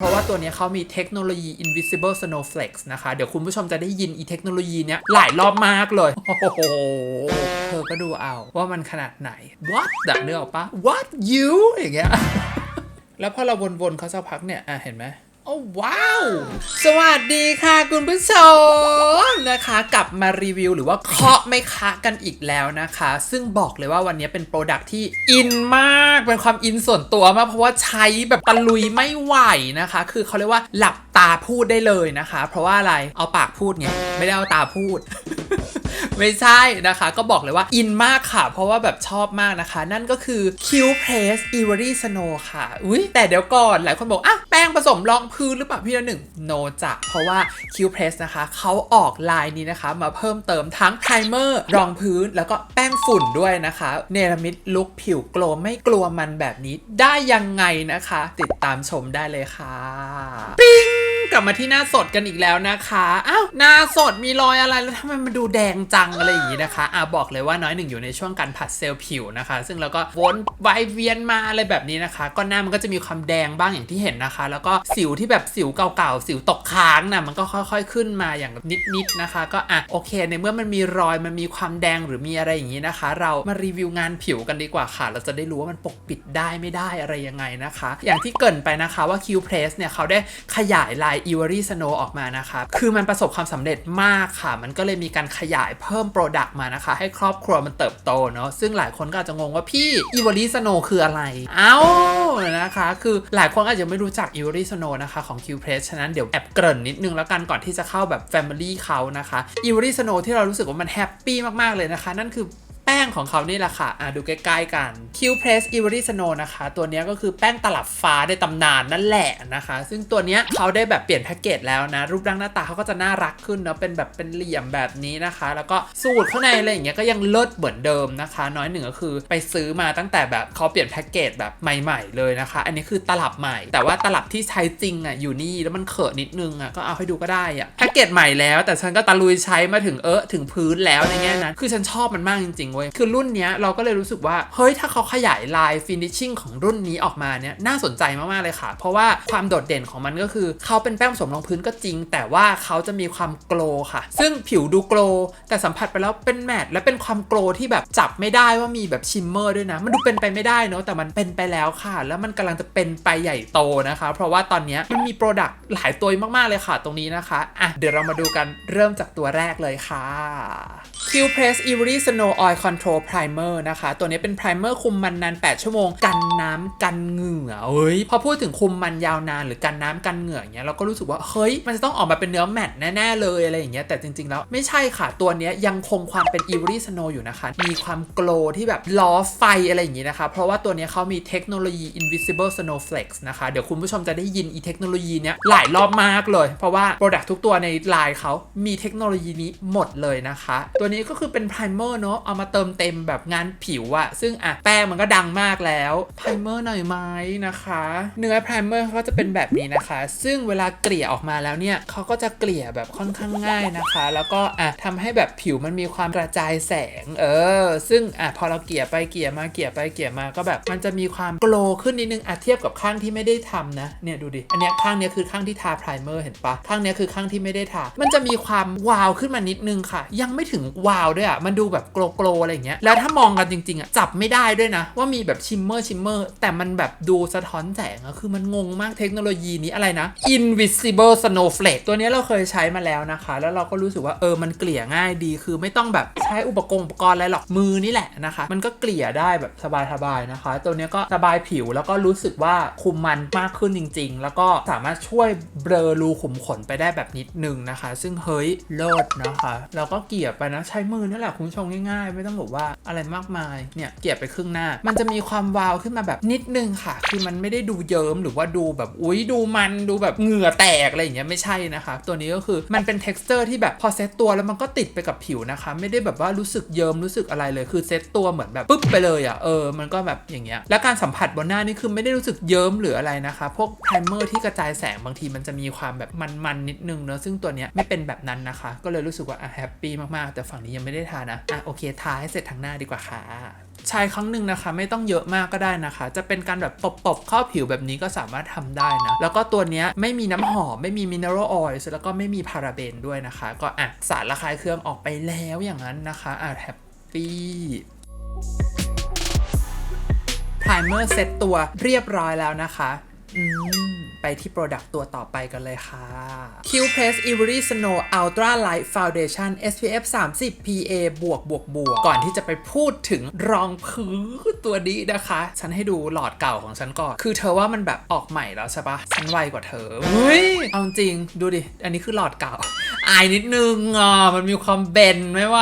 เพราะว่าตัวนี้เขามีเทคโนโลยี invisible snowflakes นะคะ เดี๋ยวคุณผู้ชมจะได้ยินอีเทคโนโลยีเนี้ยหลายรอบมากเลย โอ้โห เธอก็ดูเอาว่ามันขนาดไหน what แบบนึกออกปะ what you อย่างเงี้ย แล้วพอเราวนๆเขาสักพักเนี่ย อะ เห็นไหม โอ้ว้าว สวัสดีค่ะคุณผู้ชมนะคะ กลับมารีวิวหรือว่าเคาะไม่คะกันอีกแล้วนะคะ ซึ่งบอกเลยว่าวันนี้เป็นโปรดักที่อินมากเป็นความอินส่วนตัวมาก เพราะว่าใช้แบบตะลุยไม่ไหวนะคะ คือเขาเรียกว่าหลับตาพูดได้เลยนะคะ เพราะว่าอะไรเอาปากพูดไงไม่ได้เอาตาพูดไม่ใช่นะคะ ก็บอกเลยว่าอินมากค่ะ เพราะว่าแบบชอบมากนะคะ นั่นก็คือ Q Press Ivory Snow ค่ะ อุ้ยแต่เดี๋ยวก่อนหลายคนบอกอะ แป้งผสมรองพื้นหรือเปล่าพี่ละหนึ่งโนจะเพราะว่า Q Press นะคะเขาออกลายนี้นะคะ มาเพิ่มเติมทั้งไพรเมอร์รองพื้นแล้วก็แป้งฝุ่นด้วยนะคะ เนรมิตลุคผิวโกลว์ไม่กลัวมันแบบนี้ได้ยังไงนะคะ ติดตามชมได้เลยค่ะ ปิ๊ง กลับมาที่หน้าสดกันอีกแล้วนะคะอ้าวหน้าสดมีรอยอะไรแล้วทำไมมันดูแดงจังอะไรอย่างนี้นะคะอะบอกเลยว่าน้อยหนึ่งอยู่ในช่วงการผัดเซลล์ผิวนะคะ ซึ่งเราก็วนวเวียนมาอะไรแบบนี้นะคะ ก็หน้ามันก็จะมีความแดงบ้างอย่างที่เห็นนะคะ แล้วก็สิวที่แบบสิวเก่าๆสิวตกค้างนะมันก็ค่อย ๆขึ้นมาอย่างนิดๆนะคะ ก็อะโอเค ในเมื่อมันมีรอยมันมีความแดงหรือมีอะไรอย่างนี้นะคะ เรามารีวิวงานผิวกันดีกว่าค่ะ เราจะได้รู้ว่ามันปกปิดได้ไม่ได้อะไรยังไงนะคะ อย่างที่เกินไปนะคะว่า Q Press เนี่ยเขาได้ขยายลาย Ivory Snow ออกมานะคะคือมันประสบความสำเร็จมากค่ะ มันก็เลยมีการขยายเพิ่มโปรดักต์มานะคะ ให้ครอบครัวมันเติบโตเนาะซึ่งหลายคนก็อาจจะงงว่าพี่ Ivory Snow คืออะไร เอ้านะคะ คือหลายคนอาจจะไม่รู้จัก Ivory Snow นะคะของ Q Press ฉะนั้นเดี๋ยวแอบเกริ่นนิดนึงแล้วกันก่อนที่จะเข้าแบบ Family เขานะคะ Ivory Snow ที่เรารู้สึกว่ามันแฮปปี้มากๆเลยนะคะ นั่นคือ แป้งของเขานี่แหละค่ะ อะดูใกล้ๆกัน Q Press Ivory Snow นะคะ ตัวนี้ก็คือแป้งตลับฟ้าในตำนานนั่นแหละนะคะ ซึ่งตัวนี้เขาได้แบบเปลี่ยนแพ็กเกจแล้วนะ รูปร่างหน้าตาเขาก็จะน่ารักขึ้นเนาะ เป็นแบบเป็นเหลี่ยมแบบนี้นะคะ แล้วก็สูตรข้างในอะไรอย่างเงี้ยก็ยังเลิศเหมือนเดิมนะคะ น้อยหนึ่งก็คือไปซื้อมาตั้งแต่แบบเขาเปลี่ยนแพ็กเกจแบบใหม่ ๆ เลยนะคะ อันนี้คือตลับใหม่ แต่ว่าตลับที่ใช้จริงอะอยู่นี่แล้วมันเขอะนิดนึงอะก็เอาให้ดูก็ได้อะแพ็กเกจใหม่แล้ว แต่ฉันก็ตะลุยใช้มาถึงเออถึงพื้นแล้วในแง่นั้นคือฉันชอบมันมากจริงๆว้ย คือรุ่นเนี้ยเราก็เลยรู้สึกว่า เฮ้ย ถ้าเขาขยายลายฟินิชชิ่งของรุ่นนี้ออกมาเนี่ยน่าสนใจมาก ๆ เลยค่ะ เพราะว่าความโดดเด่นของมันก็คือ เขาเป็นแป้งผสมรองพื้นก็จริง แต่ว่าเขาจะมีความโกล์ค่ะ ซึ่งผิวดูโกล์แต่สัมผัสไปแล้วเป็นแมตต์และเป็นความโกล์ที่แบบจับไม่ได้ว่ามีแบบชิมเมอร์ด้วยนะ มันดูเป็นไปไม่ได้เนอะแต่มันเป็นไปแล้วค่ะ แล้วมันกำลังจะเป็นไปใหญ่โตนะคะ เพราะว่าตอนนี้มันมีโปรดักต์หลายตัวมากๆเลยค่ะ ตรงนี้นะคะอะเดี๋ยวเรามาดูกันเริ่มจากตัวแรกเลยค่ะ Q Press Ivory Snow Oil Control Primer นะคะ ตัวนี้เป็นไพรเมอร์คุมมันนาน 8 ชั่วโมง กันน้ำกันเหงื่อเฮ้ย พอพูดถึงคุมมันยาวนานหรือกันน้ำกันเหงื่อเงี้ยเราก็รู้สึกว่าเฮ้ย มันจะต้องออกมาเป็นเนื้อแมตแน่ๆเลยอะไรอย่างเงี้ยแต่จริง ๆ แล้วไม่ใช่ค่ะ ตัวนี้ยังคงความเป็น Ivory Snow อยู่นะคะ มีความโกลที่แบบล้อไฟอะไรอย่างงี้นะคะ เพราะว่าตัวนี้เขามีเทคโนโลยี invisible snowflakes นะคะ เดี๋ยวคุณผู้ชมจะได้ยินอีเทคโนโลยีเนี้ยหลายรอบมากเลย เพราะว่า Product ทุกตัวในไลน์เขามีเทคโนโลยีนี้หมดเลยนะคะ ตัวนี้ก็คือเป็นไพรเมอร์เนาะเอามาเติมเต็มแบบงานผิวอะซึ่งอะแป้งมันก็ดังมากแล้วไพรเมอร์หน่อยไหมนะคะ เนื้อไพรเมอร์เขาจะเป็นแบบนี้นะคะ ซึ่งเวลาเกลี่ยออกมาแล้วเนี่ยเขาก็จะเกลี่ยแบบค่อนข้างง่ายนะคะ แล้วก็อะทำให้แบบผิวมันมีความกระจายแสง เออ ซึ่งอะพอเราเกลี่ยไปเกลี่ยมาเกลี่ยไปเกลี่ยมาก็แบบมันจะมีความโกลขึ้นนิดนึงอะเทียบกับข้างที่ไม่ได้ทำนะเนี่ยดูดิอันเนี้ยข้างเนี้ยคือข้างที่ทาไพรเมอร์เห็นปะข้างเนี้ยคือข้างที่ไม่ได้ทามันจะมีความวาวขึ้นมานิดนึงค่ะ ยังไม่ถึงวาวด้วยอะมันดูแบบโกลโกลอะไรอย่างเงี้ย แล้วถ้ามองกันจริงๆอะจับไม่ได้ด้วยนะ ว่ามีแบบชิมเมอร์ชิมเมอร์แต่มันแบบดูสะท้อนแสงอะคือมันงงมากเทคโนโลยีนี้อะไรนะ invisible snowflake ตัวนี้เราเคยใช้มาแล้วนะคะ แล้วเราก็รู้สึกว่าเออมันเกลี่ยง่ายดีคือไม่ต้องแบบใช้อุปกรณ์อุปกรณ์อะไรหรอกมือนี่แหละนะคะ มันก็เกลี่ยได้แบบสบายๆนะคะ ตัวนี้ก็สบายผิวแล้วก็รู้สึกว่าคุมมันมากขึ้นจริง ๆ แล้วก็สามารถช่วยเบลอรูขุมขนไปได้แบบนิดนึงนะคะ ซึ่งเฮ้ยเลิศนะคะ เราก็เกลี่ยไปนะใช้มือนั่นแหละคุณผู้ชมง่ายๆ ไม่ต้องบอกว่าอะไรมากมาย เนี่ยเกลี่ยไปครึ่งหน้า มันจะมีความวาวขึ้นมาแบบนิดนึงค่ะ คือมันไม่ได้ดูเยิ้มหรือว่าดูแบบอุ้ยดูมันดูแบบเหงื่อแตกอะไรอย่างเงี้ยไม่ใช่นะคะ ตัวนี้ก็คือมันเป็น t e x t อร์ที่แบบพอเซตตัวแล้วมันก็ติดไปกับผิวนะคะ ไม่ได้แบบว่ารู้สึกเยิ้มรู้สึกอะไรเลย คือเซตตัวเหมือนแบบปึ๊บไปเลยอะเออมันก็แบบอย่างเงี้ยแล้วการสัมผัสบนหน้านี่คือไม่ได้รู้สึกเยิ้มหรืออะไรนะคะ พวกไพรเมอร์ที่กระจายแสงบางทีมันจะมีความแบบมันๆนิดนึงเนอะซึ่งตัวเนี้ยไม่เป็นแบบนั้นนะคะ ก็เลยรู้สึกว่าอะแฮปปี้มากๆ แต่ฝั่งนี้ยังไม่ได้ทานะอะโอเคทาให้เสร็จทางหน้าดีกว่าค่ะใช้ครั้งหนึ่งนะคะ ไม่ต้องเยอะมากก็ได้นะคะ จะเป็นการแบบตบๆเข้าผิวแบบนี้ก็สามารถทำได้นะ แล้วก็ตัวนี้ไม่มีน้ำหอม ไม่มีมินเนอรัลออยล์แล้วก็ไม่มีพาราเบนด้วยนะคะ ก็อะสารระคายเคืองออกไปแล้วอย่างนั้นนะคะอะแฮปปี้ไพรเมอร์เซตตัวเรียบร้อยแล้วนะคะ อืม ไปที่โปรดักต์ตัวต่อไปกันเลยค่ะ Q Press Ivory Snow Ultra Light Foundation SPF 30 PA บวกบวกบวกก่อนที่จะไปพูดถึงรองพื้นตัวนี้นะคะ ฉันให้ดูหลอดเก่าของฉันก่อน คือเธอว่ามันแบบออกใหม่แล้วใช่ปะฉันไวกว่าเธอเฮ้ยเอาจริงดูดิ อันนี้คือหลอดเก่า อายนิดนึงอะมันมีความเบนไม่ไหว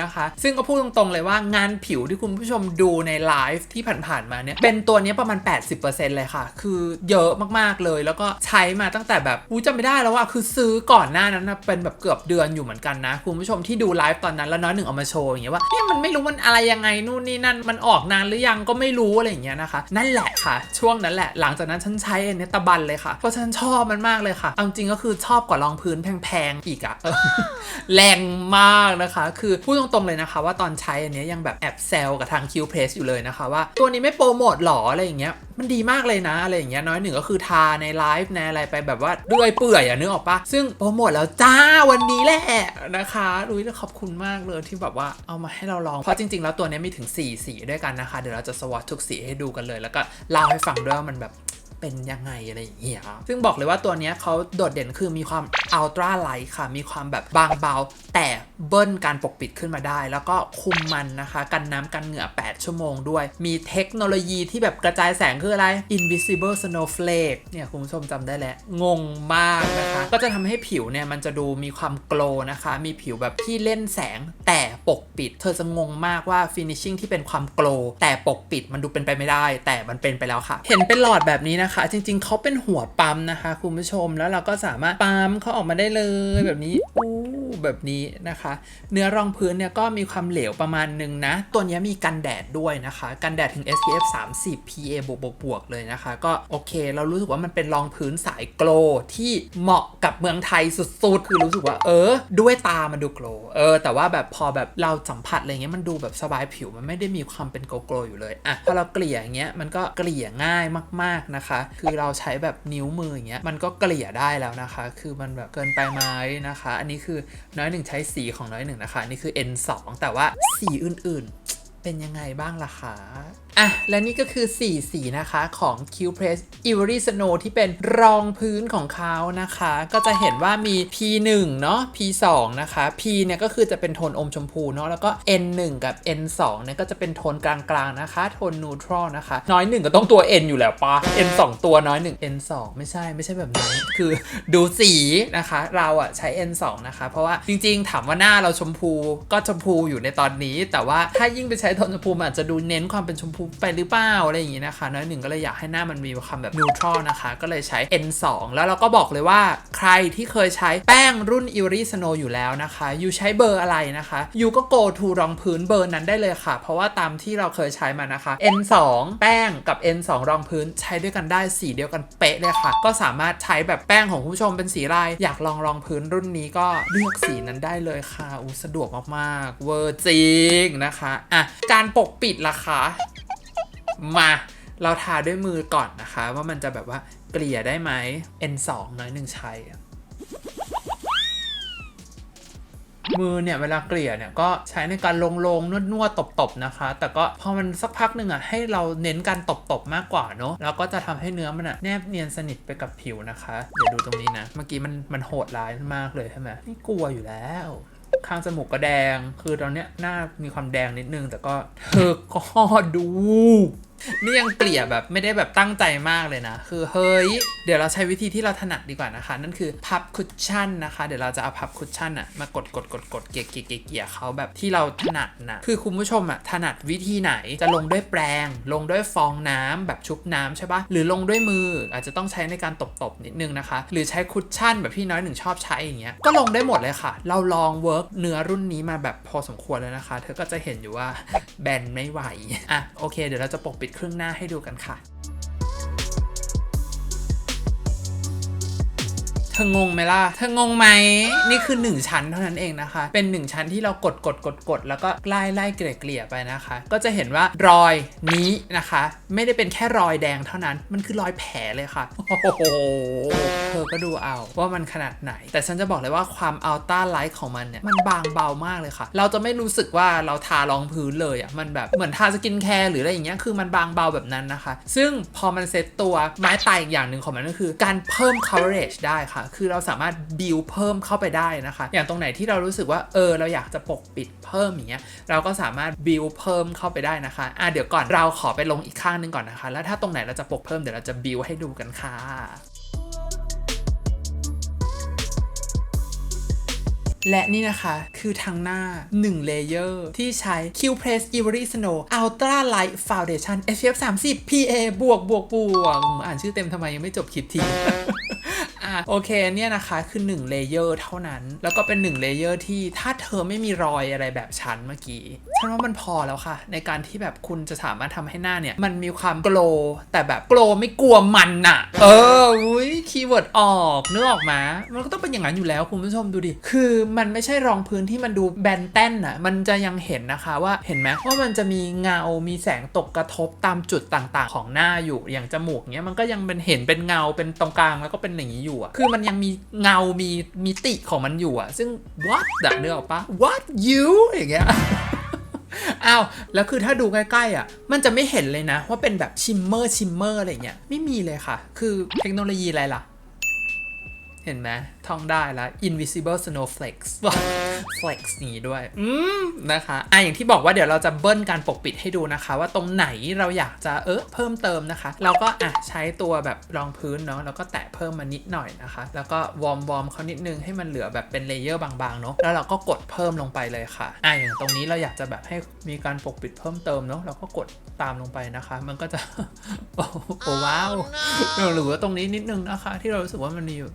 นะคะ ซึ่งก็พูดตรงๆเลยว่างานผิวที่คุณผู้ชมดูในไลฟ์ที่ผ่านๆมาเนี่ยเป็นตัวเนี้ยประมาณ 80%เลยค่ะ คือเยอะมากๆเลย แล้วก็ใช้มาตั้งแต่แบบอู้จำไม่ได้แล้วว่าคือซื้อก่อนหน้านั้นนะเป็นแบบเกือบเดือนอยู่เหมือนกันนะ คุณผู้ชมที่ดูไลฟ์ตอนนั้นแล้วน้อยหนึ่งเอามาโชว์อย่างเงี้ยว่าเนี่ยมันไม่รู้มันอะไรยังไงนู่นนี่นั่นมันออกนานหรือยังก็ไม่รู้อะไรอย่างเงี้ยนะคะ นั่นแหละค่ะ ช่วงนั้นแหละ หลังจากนั้นฉันใช้อันเนี้ยตะบันเลยค่ะเพราะฉันชอบมันมากเลยค่ะเอาจริงก็คือชอบกว่ารองพื้นแพงๆอีกอะแรงมากนะคะ คือพูดตรงๆเลยนะคะ ว่าตอนใช้อันนี้ยังแบบแอบแซวกับทาง Q Press อยู่เลยนะคะว่าตัวนี้ไม่โปรโมทหรออะไรอย่างเงี้ยมันดีมากเลยนะอะไรอย่างเงี้ยน้อยหนึ่งก็คือทาในไลฟ์ในอะไรไปแบบว่าด้วยเปื่อยอะนึกออกปะซึ่งโปรโมทแล้วจ้าวันนี้แหละนะคะรุ้ยขอบคุณมากเลยที่แบบว่าเอามาให้เราลอง เพราะจริง ๆ แล้วตัวนี้มีถึง 4 สีด้วยกันนะคะ เดี๋ยวเราจะสวอตทุกสีให้ดูกันเลย แล้วก็เล่าให้ฟังด้วยว่ามันแบบ เป็นยังไงอะไรอย่างเงี้ยซึ่งบอกเลยว่าตัวเนี้ยเขาโดดเด่นคือมีความอัลตร้าไลท์ค่ะ มีความแบบบางเบา แต่เบิ้ลการปกปิดขึ้นมาได้ แล้วก็คุมมันนะคะ กันน้ำกันเหงื่อ 8 ชั่วโมงด้วย มีเทคโนโลยีที่แบบกระจายแสงคืออะไร invisible snowflake เนี่ยคุณผู้ชมจำได้แล้วงงมากนะคะ ก็จะทำให้ผิวเนี่ยมันจะดูมีความโกลนะคะ มีผิวแบบที่เล่นแสงแต่ปกปิด เธอจะงงมากว่า finishing ที่เป็นความโกลแต่ปกปิดมันดูเป็นไปไม่ได้ แต่มันเป็นไปแล้วค่ะ เห็นเป็นหลอดแบบนี้นะคะคะ จริง ๆเขาเป็นหัวปั๊มนะคะ คุณผู้ชมแล้วเราก็สามารถปั๊มเขาออกมาได้เลยแบบนี้อู้ แบบนี้นะคะ เนื้อรองพื้นเนี่ยก็มีความเหลวประมาณหนึ่งนะ ตัวนี้มีกันแดดด้วยนะคะ กันแดดถึง SPF 30 PA บวกบวกบวกเลยนะคะ ก็โอเค เรารู้สึกว่ามันเป็นรองพื้นสายโกลที่เหมาะกับเมืองไทยสุดๆ คือรู้สึกว่าเออ ด้วยตามันดูโกลเออ แต่ว่าแบบพอแบบเราสัมผัสอะไรเงี้ยมันดูแบบสบายผิวมันไม่ได้มีความเป็นโกลโกลอยู่เลยอะพอเราเกลี่ยอย่างเงี้ยมันก็เกลี่ยง่ายมาก ๆนะคะ คือเราใช้แบบนิ้วมืออย่างเงี้ยมันก็เกลี่ยได้แล้วนะคะ คือมันแบบเกินไปไหมนะคะ อันนี้คือ น้อยหนึ่งใช้สีของน้อยหนึ่งนะคะนนี่คือ N2 แต่ว่าสีอื่นๆ เป็นยังไงบ้างล่ะคะ อะ และนี่ก็คือ 4 สีนะคะของ Q Press Ivory Snow ที่เป็นรองพื้นของเขานะคะ ก็จะเห็นว่ามี P1 เนาะ P2 นะคะ P เนี่ยก็คือจะเป็นโทนอมชมพูเนาะแล้วก็ N1 กับ N2 เนี่ยก็จะเป็นโทนกลางๆนะคะ โทน neutral นะคะ น้อยหนึ่งก็ต้องตัว N อยู่แล้วปะ N2 ตัวน้อยหนึ่ง N2 ไม่ใช่ไม่ใช่แบบนั้น คือดูสีนะคะ เราอะใช้ N2 นะคะ เพราะว่าจริงๆ ถามว่าหน้าเราชมพูก็ชมพูอยู่ในตอนนี้ แต่ว่าถ้ายิ่งไปใช้โทนชมพูมันอาจจะดูเน้นความเป็นชมพูไปหรือเปล่าอะไรอย่างงี้นะคะน้อยหนึ่งก็เลยอยากให้หน้ามันมีความแบบ neutral นะคะ ก็เลยใช้ N2 แล้วเราก็บอกเลยว่าใครที่เคยใช้แป้งรุ่น i v r y Snow อยู่แล้วนะคะยูใช้เบอร์อะไรนะคะยูก็ go to รองพื้นเบอร์นั้นได้เลยค่ะ เพราะว่าตามที่เราเคยใช้มานะคะ N2 แป้งกับ N2 รองพื้นใช้ด้วยกันได้สีเดียวกันเป๊ะเลยค่ะ ก็สามารถใช้แบบแป้งของคุณผู้ชมเป็นสีลาย อยากลองรองพื้นรุ่นนี้ก็เลือกสีนั้นได้เลยค่ะอู้สะดวกมากๆเวอร์จริงนะคะอะการปกปิดล่ะคะ มา เราทาด้วยมือก่อนนะคะ ว่ามันจะแบบว่าเกลี่ยได้ไหม N2 น้อยหนึ่งใช้มือเนี่ยเวลาเกลี่ยเนี่ยก็ใช้ในการลงลงนวดนวดตบตบนะคะ แต่ก็พอมันสักพักหนึ่งอะให้เราเน้นการตบตบมากกว่าเนอะแล้วก็จะทำให้เนื้อมันอะแนบเนียนสนิทไปกับผิวนะคะ เดี๋ยวดูตรงนี้นะ เมื่อกี้มันมันโหดร้ายมากเลยใช่ไหมไม่กลัวอยู่แล้วข้างจมูกก็แดง คือตอนเนี้ยหน้ามีความแดงนิดนึง แต่ก็เธอก็ดู นี่ยังเกลี่ยแบบไม่ได้แบบตั้งใจมากเลยนะ คือเฮ้ย เดี๋ยวเราใช้วิธีที่เราถนัดดีกว่านะคะ นั่นคือพับคุชชั่นนะคะ เดี๋ยวเราจะเอาพับคุชชั่นอะมากดกดกดกดเกลี่ยเกี่ยเกี่ยเขาแบบที่เราถนัดนะ คือคุณผู้ชมอะถนัดวิธีไหนจะลงด้วยแปรงลงด้วยฟองน้ำแบบชุบน้ำใช่ปะหรือลงด้วยมืออาจจะต้องใช้ในการตบๆนิดนึงนะคะ หรือใช้คุชชั่นแบบพี่น้อยหนึ่งชอบใช้อย่างเงี้ยก็ลงได้หมดเลยค่ะ เราลองเวิร์กเนื้อรุ่นนี้มาแบบพอสมควรเลยนะคะ เธอก็จะเห็นอยู่ว่าแบนไม่ไหวอะโอเค เดี๋ยวเราจะปกปิดครึ่งหน้าให้ดูกันค่ะ เธองงไหมล่ะ เธองงไหม นี่คือ 1 ชั้นเท่านั้นเองนะคะ เป็น 1 ชั้นที่เรากดกดกดกดแล้วก็ไล่ไล่เกลี่ยเกลี่ยไปนะคะ ก็จะเห็นว่ารอยนี้นะคะ ไม่ได้เป็นแค่รอยแดงเท่านั้น มันคือรอยแผลเลยค่ะ โอ้โห เธอก็ดูเอาว่ามันขนาดไหน แต่ฉันจะบอกเลยว่าความอัลต้าไลท์ของมันเนี่ย มันบางเบามากเลยค่ะ เราจะไม่รู้สึกว่าเราทารองพื้นเลยอะ มันแบบเหมือนทาสกินแคร์หรืออะไรอย่างเงี้ย คือมันบางเบาแบบนั้นนะคะ ซึ่งพอมันเซ็ตตัวไม้ตายอีกอย่างหนึ่งของมันก็คือ การเพิ่ม coverage ได้ค่ะคือเราสามารถ build เพิ่มเข้าไปได้นะคะ อย่างตรงไหนที่เรารู้สึกว่าเออเราอยากจะปกปิดเพิ่มอย่างเงี้ยเราก็สามารถ build เพิ่มเข้าไปได้นะคะอะเดี๋ยวก่อนเราขอไปลงอีกข้างหนึงก่อนนะคะ แล้วถ้าตรงไหนเราจะปกเพิ่มเดี๋ยวเราจะ build ให้ดูกันค่ะและนี่นะคะคือทางหน้า 1 เลเยอร์ที่ใช้ Q Press Ivory Snow Ultra Light Foundation SPF 30 PA บวกบวกบวกอ่านชื่อเต็มทำไมยังไม่จบคลิปที อะโอเคเนี่ยนะคะคือ1เลเยอร์เท่านั้น แล้วก็เป็น1เลเยอร์ที่ถ้าเธอไม่มีรอยอะไรแบบฉันเมื่อกี้ฉันว่ามันพอแล้วค่ะ ในการที่แบบคุณจะสามารถทำให้หน้าเนี่ย มันมีความโกลแต่แบบโกลไม่กลัวมันน่ะเอออุ้ยคีย์เวิร์ดออกเนึกออกมา มันก็ต้องเป็นอย่างนั้นอยู่แล้วคุณผู้ชมดูดิ คือมันไม่ใช่รองพื้นที่มันดูแบนแต้นน่ะมันจะยังเห็นนะคะว่าเห็นไหมว่ามันจะมีเงา มีแสงตกกระทบตามจุดต่างๆ ของหน้าอยู่อย่างจมูกเนี้ยมันก็ยังเป็นเห็นเป็นเงาเป็นตรงกลางแล้วก็เป็นอย่างนี้อยู่อะคือมันยังมีเงา มีมิติของมันอยู่อะซึ่ง what แบบเนื้อออกปะ what you อย่างเงี้ยอ้าวแล้วคือถ้าดูใกล้ๆอะ มันจะไม่เห็นเลยนะ ว่าเป็นแบบชิมเมอร์ชิมเมอร์อะไรเงี้ย ไม่มีเลยค่ะ คือเทคโนโลยีอะไรล่ะ เห็นไหมท่องได้แล้ว invisible snowflakes flex นี้ด้วย อืม นะคะอะอย่างที่บอกว่าเดี๋ยวเราจะเบิ้ลการปกปิดให้ดูนะคะ ว่าตรงไหนเราอยากจะเออเพิ่มเติมนะคะ เราก็อะใช้ตัวแบบรองพื้นเนาะแล้วก็แตะเพิ่มมานิดหน่อยนะคะ แล้วก็วอร์มวอร์มเขานิดนึงให้มันเหลือแบบเป็นเลเยอร์บางๆเนาะแล้วเราก็กดเพิ่มลงไปเลยค่ะอะอย่างตรงนี้เราอยากจะแบบให้มีการปกปิดเพิ่มเติมเนาะเราก็กดตามลงไปนะคะ มันก็จะโอ้โหว้าวหรือว่าตรงนี้นิดนึงนะคะ ที่เรารู้สึกว่ามันมีอยู่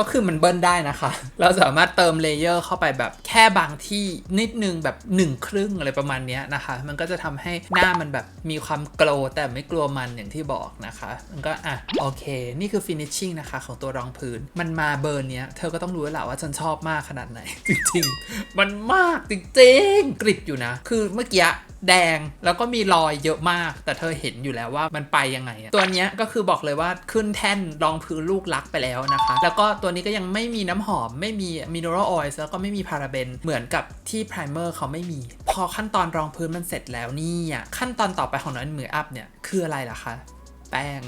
ก็คือมันเบิ้ลได้นะคะ เราสามารถเติมเลเยอร์เข้าไปแบบแแค่บางที่นิดนึงแบบ1นครึ่งอะไรประมาณนี้นะคะ มันก็จะทำให้หน้ามันแบบมีความกลว์แต่ไม่กลัวมันอย่างที่บอกนะคะ มันก็อะโอเค นี่คือ finishing นะคะของตัวรองพื้น มันมาเบอร์เนี้ย เธอก็ต้องรู้แล้วแหละว่าฉันชอบมากขนาดไหน จริงๆ มันมากจริงๆกริบอยู่นะ คือเมื่อกี้แดงแล้วก็มีรอยเยอะมาก แต่เธอเห็นอยู่แล้วว่ามันไปยังไงอะตัวนี้ก็คือบอกเลยว่าขึ้นแท่นรองพื้นลูกรักไปแล้วนะคะ แล้วก็ตัวนี้ก็ยังไม่มีน้ำหอมไม่มีมิน e ร a l ออยล์แล้วก็ไม่มีพาราเบนเหมือนกับที่ไพรเมอร์เขาไม่มี พอขั้นตอนรองพื้นมันเสร็จแล้วนี่อะขั้นตอนต่อไปของน้อยมืออัพเนี่ยคืออะไรล่ะคะแป้ง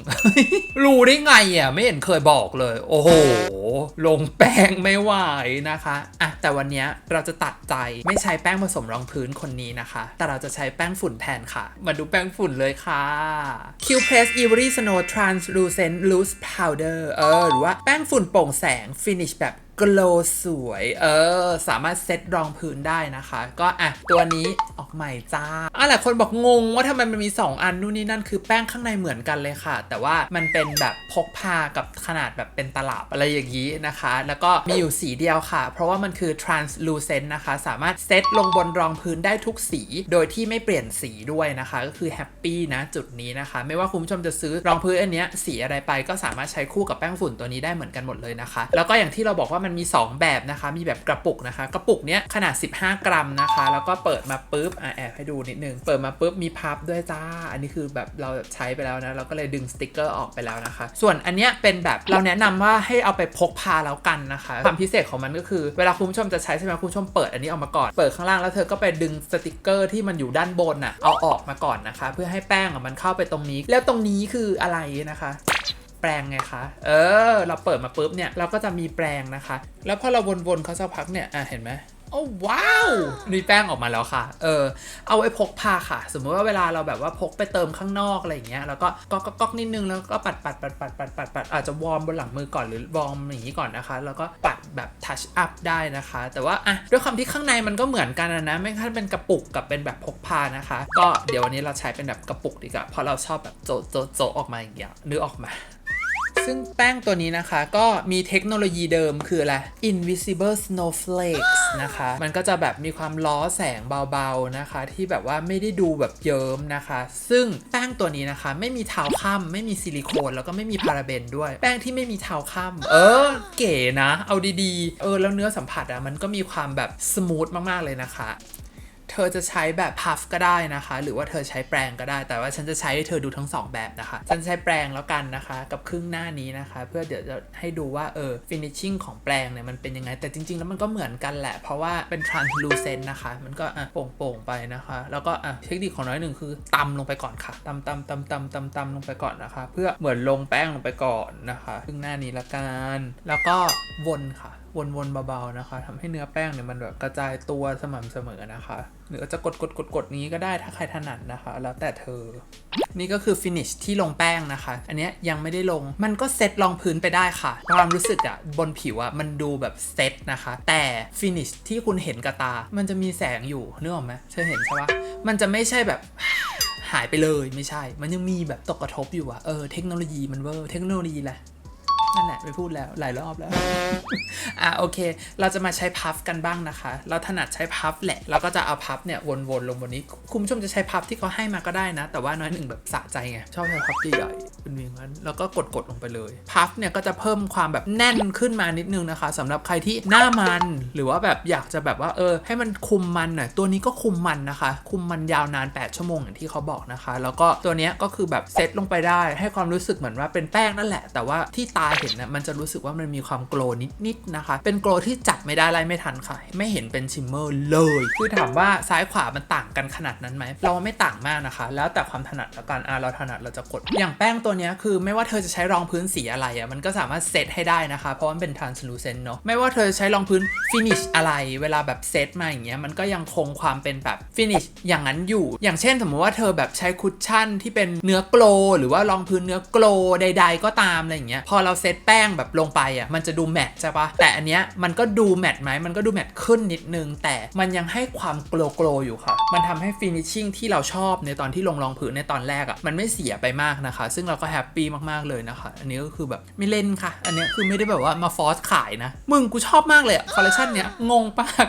รู้ได้ไงอะ ไม่เห็นเคยบอกเลย โอ้โห ลงแป้งไม่ไหวนะคะอะแต่วันนี้เราจะตัดใจไม่ใช้แป้งผสมรองพื้นคนนี้นะคะ แต่เราจะใช้แป้งฝุ่นแทนค่ะ มาดูแป้งฝุ่นเลยค่ะ Q Press Ivory Snow Translucent Loose Powder เออ หรือว่าแป้งฝุ่นโปร่งแสง finish แบบ กโลสวย เออ สามารถเซ็ตรองพื้นได้นะคะ ก็อะ ตัวนี้ออกใหม่จ้าอะหลายคนบอกงงว่าทำไมมันมี 2 อันนู่นนี่นั่นคือแป้งข้างในเหมือนกันเลยค่ะ แต่ว่ามันเป็นแบบพกพากับขนาดแบบเป็นตลับอะไรอย่างนี้นะคะ แล้วก็มีอยู่สีเดียวค่ะ เพราะว่ามันคือ translucent นะคะ สามารถเซ็ตลงบนรองพื้นได้ทุกสี โดยที่ไม่เปลี่ยนสีด้วยนะคะ ก็คือแฮปปี้นะจุดนี้นะคะ ไม่ว่าคุณผู้ชมจะซื้อรองพื้นอันเนี้ยสีอะไรไปก็สามารถใช้คู่กับแป้งฝุ่นตัวนี้ได้เหมือนกันหมดเลยนะคะ แล้วก็อย่างที่เราบอกว่ามันมี 2 แบบนะคะ มีแบบกระปุกนะคะ กระปุกเนี้ยขนาด 15 กรัมนะคะ แล้วก็เปิดมาปุ๊บอะแอบให้ดูนิดนึง เปิดมาปุ๊บมีพับด้วยจ้า อันนี้คือแบบเราใช้ไปแล้วนะ เราก็เลยดึงสติกเกอร์ออกไปแล้วนะคะ ส่วนอันเนี้ยเป็นแบบเราแนะนำว่าให้เอาไปพกพาแล้วกันนะคะ ความพิเศษของมันก็คือ เวลาคุณผู้ชมจะใช้ใช่ไหมคุณผู้ชมเปิดอันนี้ออกมาก่อน เปิดข้างล่างแล้วเธอก็ไปดึงสติกเกอร์ที่มันอยู่ด้านบนน่ะ เอาออกมาก่อนนะคะ เพื่อให้แป้งอะมันเข้าไปตรงนี้ แล้วตรงนี้คืออะไรนะคะ แปลงไงคะ เออ เราเปิดมาปุ๊บเนี่ยเราก็จะมีแปลงนะคะ แล้วพอเราวนๆเขาสักพักเนี่ย อะเห็นไหม โอ้ว้าวมีแป้งออกมาแล้วค่ะ เออ เอาไว้พกพาค่ะ สมมติว่าเวลาเราแบบว่าพกไปเติมข้างนอกอะไรอย่างเงี้ย แล้วก็ก๊อกก๊อกนิดนึง แล้วก็ปัดปัดปัดปัดปัดปัดปัดอาจจะวอร์มบนหลังมือก่อนหรือวอร์มอย่างนี้ก่อนนะคะ แล้วก็ปัดแบบทัชอัพได้นะคะ แต่ว่าอะด้วยความที่ข้างในมันก็เหมือนกันนะนะไม่ค่าเป็นกระปุกกับเป็นแบบพกพานะคะ ก็เดี๋ยววันนี้เราใช้เป็นแบบกระปุกดีกว่า เพราะเราชอบแบบโจโจโจออกมาอย่างเงี้ยนึกออกมา ซึ่งแป้งตัวนี้นะคะ ก็มีเทคโนโลยีเดิมคืออะไร invisible snowflakes นะคะ มันก็จะแบบมีความล้อแสงเบาๆนะคะ ที่แบบว่าไม่ได้ดูแบบเยิ้มนะคะ ซึ่งแป้งตัวนี้นะคะ ไม่มีเท้าค่ำไม่มีซิลิโคนแล้วก็ไม่มีพาราเบนด้วย แป้งที่ไม่มีเท้าค่ำเออ เก๋นะ เอาดีๆ เออ แล้วเนื้อสัมผัสอะมันก็มีความแบบสมูทมากๆเลยนะคะ เธอจะใช้แบบพัฟก็ได้นะคะ หรือว่าเธอใช้แปรงก็ได้ แต่ว่าฉันจะใช้ให้เธอดูทั้งสองแบบนะคะ ฉันใช้แปรงแล้วกันนะคะ กับครึ่งหน้านี้นะคะ เพื่อเดี๋ยวจะให้ดูว่าเออฟินิชชิ่งของแปรงเนี่ยมันเป็นยังไง แต่จริง ๆ แล้วมันก็เหมือนกันแหละ เพราะว่าเป็น translucent นะคะ มันก็อะโป่งๆไปนะคะ แล้วก็อะเทคนิคของน้อยหนึ่งคือตำลงไปก่อนค่ะตำตำตำตำตำตำลงไปก่อนนะคะ เพื่อเหมือนลงแป้งลงไปก่อนนะคะ ครึ่งหน้านี้ละกัน แล้วก็วนค่ะ วนๆเบาๆนะคะทำให้เนื้อแป้งเนี่ยมันแบบกระจายตัวสม่ำเสมอนะคะ หรือจะกดกดกดกดนี้ก็ได้ถ้าใครถนัดนะคะ แล้วแต่เธอ นี่ก็คือฟินิชที่ลงแป้งนะคะ อันนี้ยยังไม่ได้ลงมันก็เซตรองพื้นไปได้ค่ะ ความรู้สึกอะบนผิวอะมันดูแบบเซตนะคะ แต่ฟินิชที่คุณเห็นกับตา มันจะมีแสงอยู่นึกออกไหมเธอเห็นใช่ปะมันจะไม่ใช่แบบหายไปเลยไม่ใช่ มันยังมีแบบตกกระทบอยู่อะเออเทคโนโลยีมันเวอร์เทคโนโลยีแหละ นั่นแหละไม่พูดแล้วหลายรอบแล้ว อะโอเค เราจะมาใช้พัฟกันบ้างนะคะ เราถนัดใช้พัฟแหละ เราก็จะเอาพัฟเนี่ยวนๆลงบนนี้ คุณผู้ชมจะใช้พัฟที่เขาให้มาก็ได้นะ แต่ว่าน้อยหนึ่งแบบสะใจไง ชอบใช้พัฟใหญ่ๆเป็นอย่างนั้น แล้วก็กดๆลงไปเลย พัฟเนี่ยก็จะเพิ่มความแบบแน่นขึ้นมานิดนึงนะคะสำหรับใครที่หน้ามันหรือว่าแบบอยากจะแบบว่าเออ ให้มันคุมมันหน่อย ตัวนี้ก็คุมมันนะคะ คุมมันยาวนาน 8 ชั่วโมงอย่างที่เขาบอกนะคะ แล้วก็ตัวนี้ก็คือแบบเซตลงไปได้ ให้ความรู้สึกเหมือนว่าเป็นแป้งนั่นแหละ แต่ว่าที่ตายเห็นนะมันจะรู้สึกว่ามันมีความโกลนิดๆนะคะ เป็นโกลที่จับไม่ได้ไล่ไม่ทันค่ะ ไม่เห็นเป็นชิมเมอร์เลย คือถามว่าซ้ายขวามันต่างกันขนาดนั้นไหม เราไม่ต่างมากนะคะ แล้วแต่ความถนัดแล้วกันอะเราถนัดเราจะกด อย่างแป้งตัวนี้คือไม่ว่าเธอจะใช้รองพื้นสีอะไรอะมันก็สามารถเซตให้ได้นะคะ เพราะว่ามันเป็น translucent เนอะไม่ว่าเธอจะใช้รองพื้น finish อะไรเวลาแบบเซตมาอย่างเงี้ยมันก็ยังคงความเป็นแบบ finish อย่างนั้นอยู่ อย่างเช่น สมมติว่าเธอแบบใช้คุชชั่นที่เป็นเนื้อโกลหรือว่ารองพื้นเนื้อโกลใด ๆ ก็ตามอะไรอย่างเงี้ยพอเราเซตแป้งแบบลงไปอะมันจะดูแมทใช่ปะแต่อันเนี้ยมันก็ดูแมทไหมมันก็ดูแมทขึ้นนิดนึง แต่มันยังให้ความโกลโกลอยู่ค่ะ มันทำให้ฟินิชชิ่งที่เราชอบในตอนที่ลงรองพื้นในตอนแรกอะมันไม่เสียไปมากนะคะ ซึ่งเราก็แฮปปี้มากๆเลยนะคะ อันนี้ก็คือแบบไม่เล่นค่ะ อันเนี้ยคือไม่ได้แบบว่ามาฟอสขายนะ มึงกูชอบมากเลยอะคอลเลคชันเนี้ยงงมาก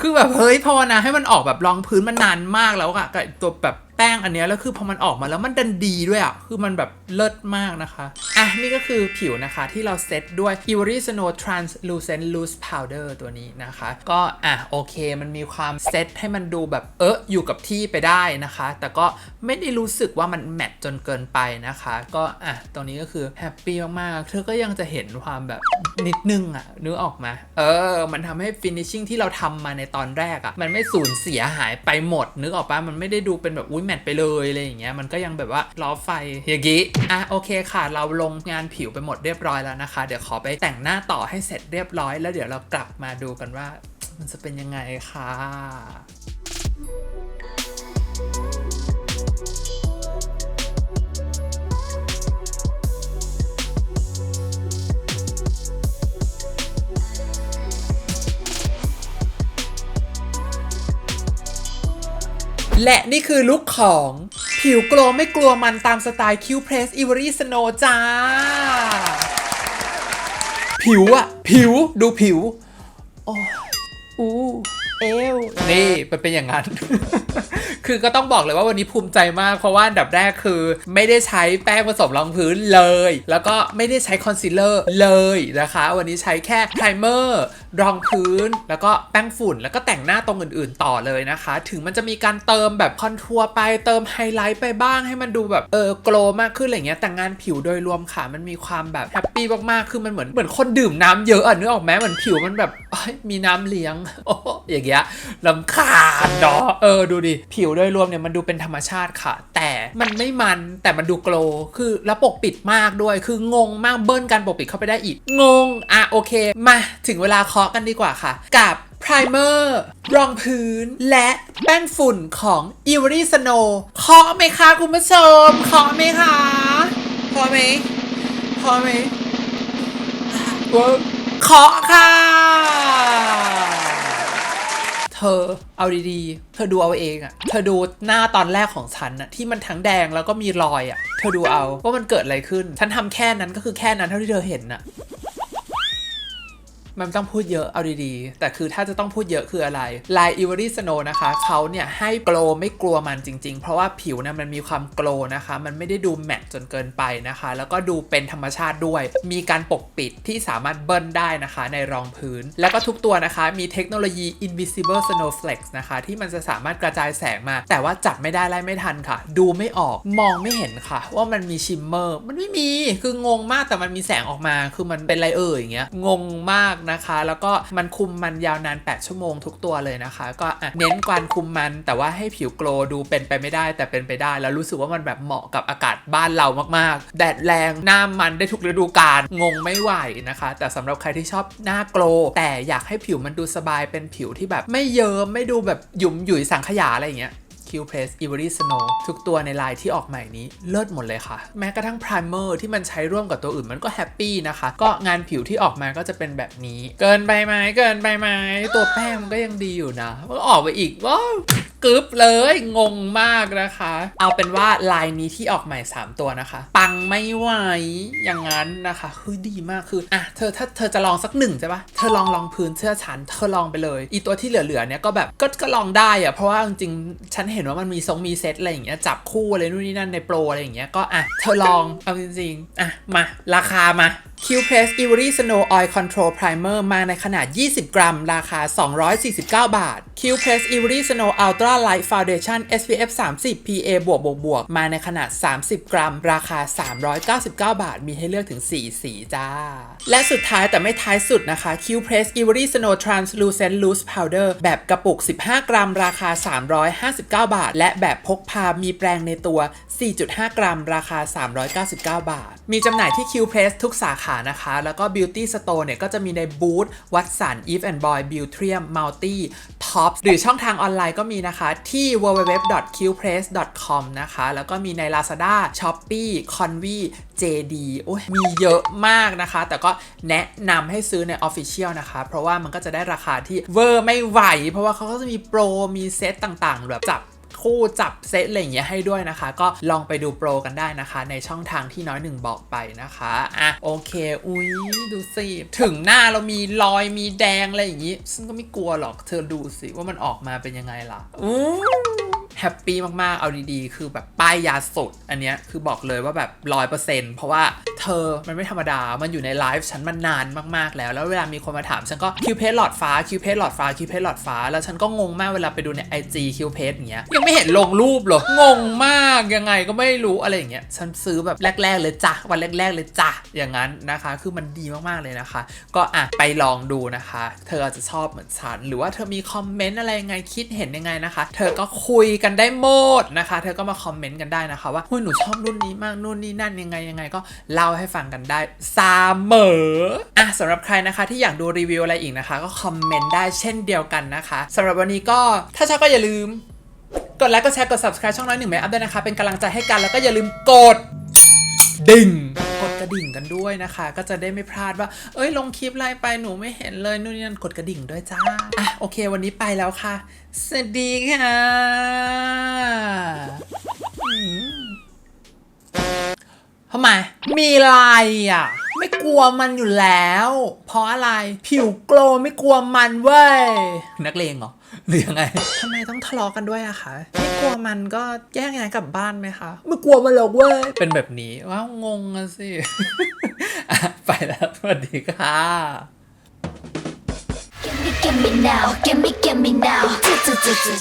คือแบบเฮ้ยภาวนาให้มันออกแบบรองพื้นมันนานมากแล้วอะกับตัวแบบแป้งอันเนี้ยแล้วคือพอมันออกมาแล้วมันดันดีด้วยอะ คือมันแบบเลิศมากนะคะ อะ นี่ก็คือผิวนะคะที่เราเซตด้วย i v o r y Snow Translucent Loose Powder ตัวนี้นะคะ ก็อะโอเคมันมีความเซตให้มันดูแบบเอออยู่กับที่ไปได้นะคะ แต่ก็ไม่ได้รู้สึกว่ามันแมทจนเกินไปนะคะ ก็อะตรงนี้ก็คือแฮปปี้มากๆเธอก็ยังจะเห็นความแบบนิดนึงอะนึกออกมาเออ มันทำให้ฟินิชชิ่งที่เราทำมาในตอนแรกอะมันไม่สูญเสียหายไปหมดนึกออกปะมันไม่ได้ดูเป็นแบบอุ้ยแมทไปเลยอะไรอย่างเงี้ยมันก็ยังแบบว่าล้อไฟอย่างงี้อะโอเคค่ะ เราลงงานผิวไปหมดเรียบร้อยแล้วนะคะ เดี๋ยวขอไปแต่งหน้าต่อให้เสร็จเรียบร้อย แล้วเดี๋ยวเรากลับมาดูกันว่า มันจะเป็นยังไงค่ะ และนี่คือลุคของ ผิวโกลไม่กลัวมันตามสไตล์คิวเพรสอิวอรี่สโนจ้า ผิวอะผิวดูผิว โอ้ อวนี่มันเป็นอย่างนั้น คือก็ต้องบอกเลยว่าวันนี้ภูมิใจมาก เพราะว่าอันดับแรกคือ ไม่ได้ใช้แป้งผสมรองพื้นเลย แล้วก็ไม่ได้ใช้คอนซีลเลอร์เลยนะคะ วันนี้ใช้แค่ไพรเมอร์รองพื้น แล้วก็แป้งฝุ่น แล้วก็แต่งหน้าตรงอื่นๆ ต่อเลยนะคะ ถึงมันจะมีการเติมแบบคอนทัวร์ไปเติมไฮไลท์ไปบ้างให้มันดูแบบเออโกลมากขึ้นอะไรเงี้ยแต่งานผิวโดยรวมค่ะ มันมีความแบบแฮปปี้มากๆคือมันเหมือนเหมือนคนดื่มน้ำเยอะอะนึกออกไหมเหมือนผิวมันแบบมีน้ำเลี้ยงออย่างเงี้ยลำคาญเนาะเออดูดิ ผิวโดยรวมเนี่ยมันดูเป็นธรรมชาติค่ะ แต่มันไม่มันแต่มันดูโกลว์คือแล้วปกปิดมากด้วย คืองงมากเบิ้ลการปกปิดเข้าไปได้อีก งง อะโอเค มาถึงเวลาเคาะกันดีกว่าค่ะ กับไพรเมอร์รองพื้น และแป้งฝุ่นของ i v o r y Snow เคาะไหมคะคุณผู้ชมเคาะไหมคะเคาะไหมเคาะไหมเคาะค่ะ อเอาดีๆ เธอดูเอาเองอะเธอดูหน้าตอนแรกของฉันอะที่มันทั้งแดงแล้วก็มีรอยอะเธอดูเอาว่ามันเกิดอะไรขึ้น ฉันทำแค่นั้นก็คือแค่นั้นเท่าที่เธอเห็นอะ มันต้องพูดเยอะเอาดีๆ แต่คือถ้าจะต้องพูดเยอะคืออะไรลายอิวอรี่สโนนะคะเขาเนี่ยให้โกลไม่กลัวมันจริง ๆ เพราะว่าผิวเนี่ยมันมีความโกลนะคะ มันไม่ได้ดูแมตต์จนเกินไปนะคะ แล้วก็ดูเป็นธรรมชาติด้วย มีการปกปิดที่สามารถเบิ้ลได้นะคะในรองพื้น แล้วก็ทุกตัวนะคะ มีเทคโนโลยี invisible snowflakes นะคะ ที่มันจะสามารถกระจายแสงมา แต่ว่าจับไม่ได้ไล่ไม่ทันค่ะ ดูไม่ออกมองไม่เห็นค่ะ ว่ามันมีชิมเมอร์ มันไม่มีคืองงมากแต่มันมีแสงออกมา คือมันเป็นไรเอ่ยอย่างเงี้ยงงมากนะคะ แล้วก็มันคุมมันยาวนาน 8 ชั่วโมงทุกตัวเลยนะคะ ก็เน้นการคุมมันแต่ว่าให้ผิวโกลดูเป็นไปไม่ได้แต่เป็นไปได้ แล้วรู้สึกว่ามันแบบเหมาะกับอากาศบ้านเรามากๆ แดดแรงหน้ามันได้ทุกฤดูกาลงงไม่ไหวนะคะ แต่สำหรับใครที่ชอบหน้าโกลแต่อยากให้ผิวมันดูสบายเป็นผิวที่แบบไม่เยิ้มไม่ดูแบบหยุมหยุยสังขยาอะไรอย่างเงี้ย Q Press Ivory Snow ทุกตัวในลายที่ออกใหม่นี้เลิศหมดเลยค่ะ แม้กระทั่ง Primer ที่มันใช้ร่วมกับตัวอื่นมันก็แฮปปี้นะคะ ก็งานผิวที่ออกมาก็จะเป็นแบบนี้ เกินไปไหมเกินไปไหมตัวแป้งมันก็ยังดีอยู่นะมันก็ออกไปอีกว้าวกึบเลยงงมากนะคะ เอาเป็นว่าลายนี้ที่ออกใหม่ 3 ตัวนะคะ ปังไม่ไหวอย่างนั้นนะคะคือดีมากคืออะเธอถ้าเธอจะลองสักหนึ่งใช่ปะเธอลองลองพื้นเสื้อฉันเธอลองไปเลย อีตัวที่เหลือๆเนี่ยก็แบบก็ก็ลองได้อะเพราะว่าจริงๆฉันเห็นว่ามันมีทรงมีเซตอะไรอย่างเงี้ยจับคู่อะไรนู่นนี่นั่นในโปรอะไรอย่างเงี้ยก็อะเธอลองเอาจริงๆอะมาราคามา Q Press Ivory Snow Oil Control Primer มาในขนาด 20 กรัม ราคา 249 บาท Q Press Ivory Snow Ultra Light Foundation SPF 30 PA บวกบวกบวกมาในขนาด 30 กรัม ราคา 399 บาท มีให้เลือกถึง 4 สีจ้า และสุดท้ายแต่ไม่ท้ายสุดนะคะ Q Press Ivory Snow Translucent Loose Powder แบบกระปุก 15 กรัม ราคา 359 บาท และแบบพกพา มีแปรงในตัว 4.5 กรัม ราคา 399 บาท มีจำหน่ายที่ Q Press ทุกสาขานะคะ แล้วก็ Beauty Store เนี่ยก็จะมีในบูธวัดสัน Eve and Boy Beautrium Multi Tops หรือช่องทางออนไลน์ก็มีนะคะที่ www.qpress.com นะคะ แล้วก็มีใน Lazada, Shopee, Convi, JD โอ้ยมีเยอะมากนะคะ แต่ก็แนะนำให้ซื้อใน Official นะคะ เพราะว่ามันก็จะได้ราคาที่เวอร์ไม่ไหว เพราะว่าเขาก็จะมีโปร มีเซตต่างๆ แบบจับ คู่จับเซตอะไรอย่างเงี้ยให้ด้วยนะคะ ก็ลองไปดูโปรกันได้นะคะ ในช่องทางที่น้อยหนึ่งบอกไปนะคะอะโอเค อุ้ยดูสิถึงหน้าเรามีรอยมีแดงอะไรอย่างงี้ซึ่งก็ไม่กลัวหรอกเธอดูสิว่ามันออกมาเป็นยังไงล่ะอู้แฮปปี้มากๆ เอาดีๆ คือแบบป้ายยาสด อันเนี้ยคือบอกเลยว่าแบบร้อยเปอร์เซ็นต์เพราะว่า เธอมันไม่ธรรมดา มันอยู่ในไลฟ์ฉันมานานมากๆแล้ว แล้วเวลามีคนมาถามฉันก็คิวเพสหลอดฟ้าคิวเพสหลอดฟ้าคิวเพสหลอดฟ้า แล้วฉันก็งงมากเวลาไปดูใน IG คิวเพสอย่างเงี้ยยังไม่เห็นลงรูปเลยงงมากยังไงก็ไม่รู้อะไรอย่างเงี้ยฉันซื้อแบบแรก ๆ เลยจ้ะวันแรก ๆ เลยจ้ะอย่างนั้นนะคะ คือมันดีมากๆเลยนะคะ ก็อะไปลองดูนะคะ เธออาจจะชอบเหมือนฉัน หรือว่าเธอมีคอมเมนต์อะไรยังไงคิดเห็นยังไงนะคะ เธอก็คุยกันได้หมดนะคะ เธอก็มาคอมเมนต์กันได้นะคะ ว่าหุ้ยหนูชอบรุ่นนี้มากนู่นนี่นั่นยังไงยังไงก็เล่าให้ฟังกันได้เสมออะสำหรับใครนะคะที่อยากดูรีวิวอะไรอีกนะคะ ก็คอมเมนต์ได้เช่นเดียวกันนะคะสำหรับวันนี้ก็ถ้าชอบก็อย่าลืม กดไลค์กดแชร์กด subscribe ช่องน้อยหนึ่งแม่อัพด้วยนะคะ เป็นกำลังใจให้กันแล้วก็อย่าลืมกดดิ่งกดกระดิ่งกันด้วยนะคะ ก็จะได้ไม่พลาดว่า เอ้ยลงคลิปอะไรไปหนูไม่เห็นเลยนู่นนี่นั่นกดกระดิ่งด้วยจ้าอะโอเค วันนี้ไปแล้วค่ะ สวัสดีค่ะ ทำไม มีอะไรอะ ไม่กลัวมันอยู่แล้ว เพราะอะไร ผิวโกลว์ไม่กลัวมันเว้ย นักเลงเหรอ หรือยังไง ทำไมต้องทะเลาะกันด้วยอะคะ ไม่กลัวมันก็แยกย้ายกลับบ้านไหมคะ ไม่กลัวมันหรอกเว้ย เป็นแบบนี้ว้าวงงอะสิ อะไปแล้ว สวัสดีค่ะ Gimme, gimme now, gimme, gimme now.